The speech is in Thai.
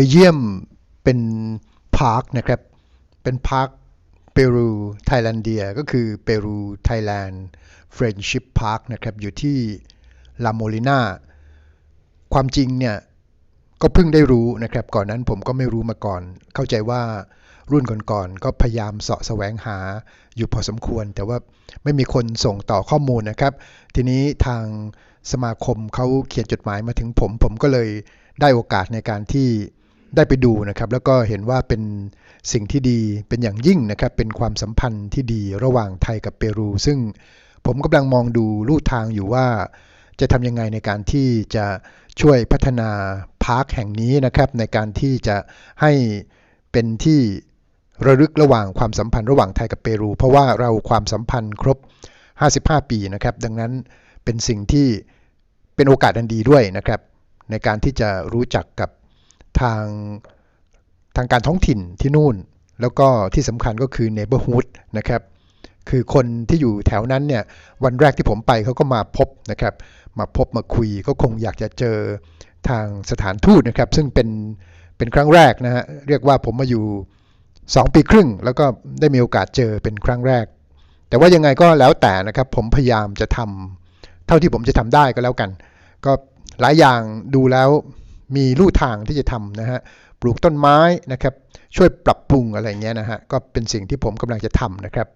ไปเยี่ยมเป็นพาร์คนะครับ เป็นพาร์คเปรูไทยแลนเดียก็คือเปรูไทยแลนด์เฟรนชิพพาร์คนะครับ อยู่ที่ลาโมลินาความจริงเนี่ยก็เพิ่งได้รู้นะครับ ก่อนนั้นผมก็ไม่รู้มาก่อน เข้าใจว่ารุ่นก่อนๆก็พยายามเสาะแสวงหาอยู่พอสมควร แต่ว่าไม่มีคนส่งต่อข้อมูลนะครับ ทีนี้ทางสมาคมเขาเขียนจดหมายมาถึงผม ผมก็เลยได้โอกาสในการที่ ได้ไปดูนะครับ แล้วก็เห็นว่าเป็นสิ่งที่ดีเป็นอย่างยิ่งนะครับ เป็นความสัมพันธ์ที่ดีระหว่างไทยกับเปรู ซึ่งผมกำลังมองดูลู่ทางอยู่ว่า จะทำยังไงในการที่จะช่วยพัฒนาพาร์คแห่งนี้นะครับ ในการที่จะให้เป็นที่ระลึกระหว่างความสัมพันธ์ระหว่างไทยกับเปรู เพราะว่าเราความสัมพันธ์ครบ 55 ปีนะครับ ดังนั้นเป็นสิ่งที่เป็นโอกาสอันดีด้วยนะครับ ในการที่จะรู้จักกับ ทางทางการท้องถิ่นที่นู่น แล้วก็ที่สำคัญก็คือ neighborhood นะครับ คือคนที่อยู่แถวนั้นเนี่ยวันแรกที่ผมไปเขาก็มาพบนะครับ มาพบมาคุยก็คงอยากจะเจอทางสถานทูตนะครับ ซึ่งเป็นเป็นครั้งแรกนะฮะเรียกว่าผมมาอยู่ 2 ปีครึ่ง แล้วก็ได้มีโอกาสเจอเป็นครั้งแรก แต่ว่ายังไงก็แล้วแต่นะครับผมพยายามจะทำเท่าที่ผมจะทำได้ก็แล้วกัน ก็หลายอย่างดูแล้ว มีลู่ทางที่จะทำนะฮะปลูกต้นไม้นะครับช่วยปรับปรุงอะไรเงี้ยนะฮะก็เป็นสิ่งที่ผมกำลังจะทำนะครับ